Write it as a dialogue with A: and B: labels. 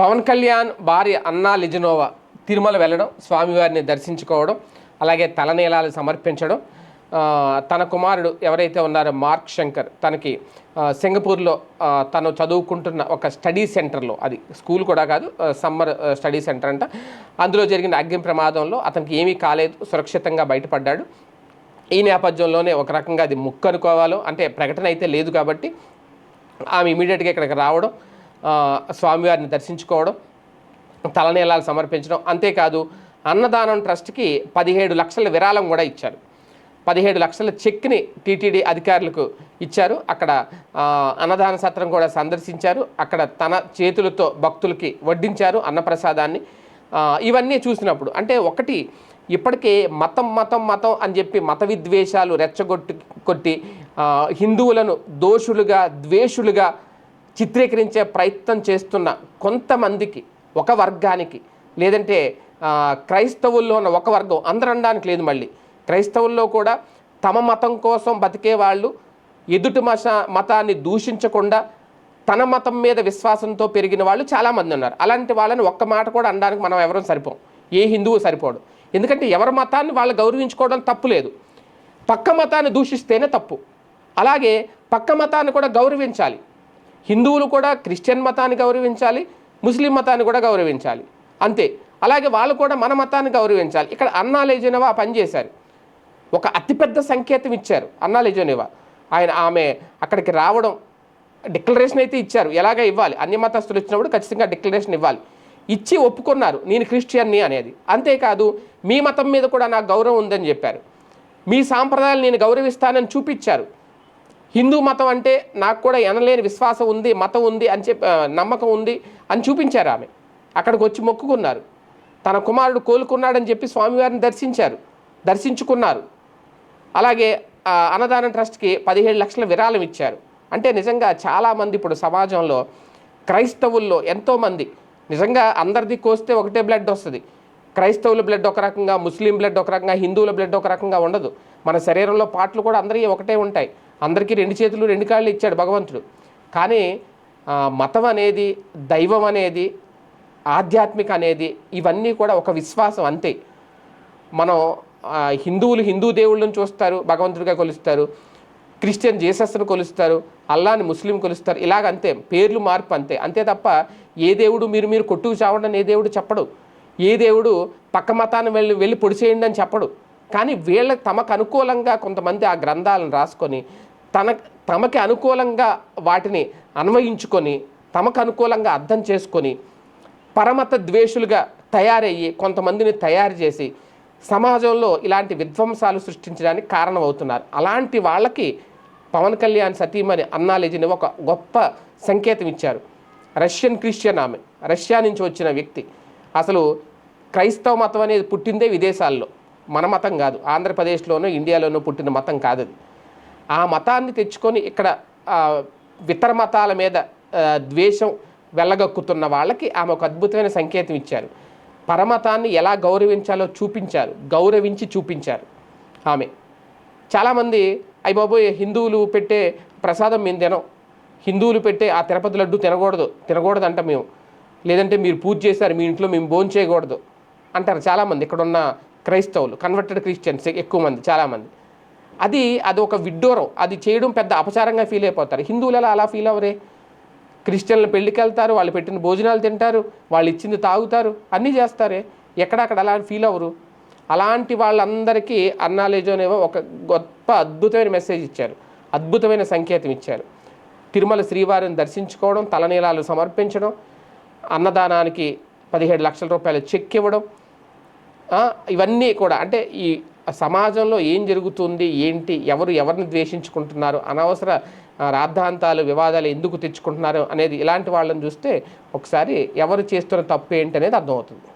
A: పవన్ కళ్యాణ్ భార్య అన్నా లిజనోవా తిరుమల వెళ్ళడం స్వామివారిని దర్శించుకోవడం అలాగే తలనీలాలు సమర్పించడం. తన కుమారుడు ఎవరైతే ఉన్నారో మార్క్ శంకర్ తనకి సింగపూర్లో తను చదువుకుంటున్న ఒక స్టడీ సెంటర్లో అది స్కూల్ కూడా కాదు సమ్మర్ స్టడీ సెంటర్ అంట. అందులో జరిగిన అగ్ని ప్రమాదంలో అతనికి ఏమీ కాలేదు సురక్షితంగా బయటపడ్డాడు. ఈ నేపథ్యంలోనే ఒక రకంగా అది ముక్కు అనుకోవాలో అంటే ప్రకటన అయితే లేదు కాబట్టి ఆమె ఇమీడియట్గా ఇక్కడికి రావడం స్వామివారిని దర్శించుకోవడం తలనీలాలు సమర్పించడం. అంతేకాదు అన్నదానం ట్రస్ట్కి పదిహేడు లక్షల విరాళం కూడా ఇచ్చారు. పదిహేడు లక్షల చెక్ని టీటీడీ అధికారులకు ఇచ్చారు. అక్కడ అన్నదాన సత్రం కూడా సందర్శించారు. అక్కడ తన చేతులతో భక్తులకి వడ్డించారు అన్నప్రసాదాన్ని. ఇవన్నీ చూసినప్పుడు అంటే ఒకటి ఇప్పటికే మతం మతం మతం అని చెప్పి మత విద్వేషాలు రెచ్చగొట్టి కొట్టి హిందువులను దోషులుగా ద్వేషులుగా చిత్రీకరించే ప్రయత్నం చేస్తున్న కొంతమందికి ఒక వర్గానికి లేదంటే క్రైస్తవుల్లో ఉన్న ఒక వర్గం అందరూ అనడానికి లేదు మళ్ళీ. క్రైస్తవుల్లో కూడా తమ మతం కోసం బతికే వాళ్ళు ఎదుటి మత మతాన్ని దూషించకుండా తన మతం మీద విశ్వాసంతో పెరిగిన వాళ్ళు చాలామంది ఉన్నారు. అలాంటి వాళ్ళని ఒక్క మాట కూడా అనడానికి మనం ఎవరూ సరిపోం. ఏ హిందువు సరిపోడు. ఎందుకంటే ఎవరి మతాన్ని వాళ్ళు గౌరవించుకోవడం తప్పు లేదు. పక్క మతాన్ని దూషిస్తేనే తప్పు. అలాగే పక్క మతాన్ని కూడా గౌరవించాలి. హిందువులు కూడా క్రిస్టియన్ మతాన్ని గౌరవించాలి ముస్లిం మతాన్ని కూడా గౌరవించాలి. అంతే. అలాగే వాళ్ళు కూడా మన మతాన్ని గౌరవించాలి. ఇక్కడ అన్నా లేజనవా పనిచేశారు. ఒక అతిపెద్ద సంకేతం ఇచ్చారు అన్నా లేజోనేవా. ఆయన ఆమె అక్కడికి రావడం డిక్లరేషన్ అయితే ఇచ్చారు. ఎలాగ ఇవ్వాలి? అన్ని మతస్థులు వచ్చినప్పుడు ఖచ్చితంగా డిక్లరేషన్ ఇవ్వాలి. ఇచ్చి ఒప్పుకున్నారు. నేను క్రిస్టియన్ని అనేది. అంతేకాదు మీ మతం మీద కూడా నాకు గౌరవం ఉందని చెప్పారు. మీ సాంప్రదాయాలు నేను గౌరవిస్తానని చూపించారు. హిందూ మతం అంటే నాకు కూడా ఎనలేని విశ్వాసం ఉంది మతం ఉంది అని చెప్పి నమ్మకం ఉంది అని చూపించారు ఆమె. అక్కడికి వచ్చి మొక్కుకున్నారు. తన కుమారుడు కోలుకున్నాడని చెప్పి స్వామివారిని దర్శించారు దర్శించుకున్నారు. అలాగే అన్నదాన ట్రస్ట్కి పదిహేడు లక్షల విరాళం ఇచ్చారు. అంటే నిజంగా చాలామంది ఇప్పుడు సమాజంలో క్రైస్తవుల్లో ఎంతోమంది నిజంగా అందరిది కోస్తే ఒకటే బ్లడ్ వస్తుంది. క్రైస్తవుల బ్లడ్ ఒక రకంగా ముస్లిం బ్లడ్ ఒక రకంగా హిందువుల బ్లడ్ ఒక రకంగా ఉండదు. మన శరీరంలో పాటలు కూడా అందరికీ ఒకటే ఉంటాయి. అందరికీ రెండు చేతులు రెండు కాళ్ళు ఇచ్చాడు భగవంతుడు. కానీ మతం అనేది దైవం అనేది ఆధ్యాత్మిక అనేది ఇవన్నీ కూడా ఒక విశ్వాసం అంతే. మనం హిందువులు హిందూ దేవుళ్ళని చూస్తారు భగవంతుడిగా కొలుస్తారు క్రిస్టియన్ జీసస్ను కొలుస్తారు అల్లాని ముస్లిం కొలుస్తారు ఇలాగ అంతే. పేర్లు మార్పు అంతే. అంతే తప్ప ఏ దేవుడు మీరు మీరు కొట్టుకు చావండి ఏ దేవుడు చెప్పడు. ఏ దేవుడు పక్క మతాన్ని వెళ్ళి వెళ్ళి పొడిచేయండి అని చెప్పడు. కానీ వీళ్ళ తమకు అనుకూలంగా కొంతమంది ఆ గ్రంథాలను రాసుకొని తన తమకి అనుకూలంగా వాటిని అన్వయించుకొని తమకు అనుకూలంగా అర్థం చేసుకొని పరమత ద్వేషులుగా తయారయ్యి కొంతమందిని తయారు చేసి సమాజంలో ఇలాంటి విధ్వంసాలు సృష్టించడానికి కారణమవుతున్నారు. అలాంటి వాళ్ళకి పవన్ కళ్యాణ్ సతీమణి అన్నాలేజిని ఒక గొప్ప సంకేతం ఇచ్చారు. రష్యన్ క్రిస్టియన్ ఆమె రష్యా నుంచి వచ్చిన వ్యక్తి. అసలు క్రైస్తవ మతం అనేది పుట్టిందే విదేశాల్లో. మన మతం కాదు. ఆంధ్రప్రదేశ్లోనూ ఇండియాలోనూ పుట్టిన మతం కాదు అది ఆ మతాన్ని తెచ్చుకొని ఇక్కడ ఇతర మతాల మీద ద్వేషం వెళ్ళగక్కుతున్న వాళ్ళకి ఆమె ఒక అద్భుతమైన సంకేతం ఇచ్చారు. పరమతాన్ని ఎలా గౌరవించాలో చూపించారు. గౌరవించి చూపించారు ఆమె. చాలామంది అయ్య బాబోయ్ హిందువులు పెట్టే ప్రసాదం మేము తినం. హిందువులు పెట్టే ఆ తిరుపతి లడ్డు తినకూడదు. తినకూడదు అంట మేము. లేదంటే మీరు పూజ చేశారు మీ ఇంట్లో మేము భోజనం చేయకూడదు అంటారు చాలామంది. ఇక్కడ ఉన్న క్రైస్తవులు కన్వర్టెడ్ క్రిస్టియన్స్ ఎక్కువ మంది చాలామంది. అది అది ఒక విడ్డూరం. అది చేయడం పెద్ద అపచారంగా ఫీల్ అయిపోతారు. హిందువులు ఎలా అలా ఫీల్ అవ్వరే. క్రిస్టియన్లు పెళ్ళికి వెళ్తారు వాళ్ళు పెట్టిన భోజనాలు తింటారు వాళ్ళు ఇచ్చింది తాగుతారు అన్నీ చేస్తారే. ఎక్కడక్కడ అలా ఫీల్ అవ్వరు. అలాంటి వాళ్ళందరికీ అన్నాలేజోనేవో ఒక గొప్ప అద్భుతమైన మెసేజ్ ఇచ్చారు. అద్భుతమైన సంకేతం ఇచ్చారు. తిరుమల శ్రీవారిని దర్శించుకోవడం తలనీలాలు సమర్పించడం అన్నదానానికి పదిహేడు లక్షల రూపాయల చెక్ ఇవ్వడం ఇవన్నీ కూడా. అంటే ఈ సమాజంలో ఏం జరుగుతుంది ఏంటి ఎవరు ఎవరిని ద్వేషించుకుంటున్నారు అనవసర రాద్ధాంతాలు వివాదాలు ఎందుకు తెచ్చుకుంటున్నారు అనేది ఇలాంటి వాళ్ళని చూస్తే ఒకసారి ఎవరు చేస్తున్న తప్పు ఏంటి అనేది అర్థమవుతుంది.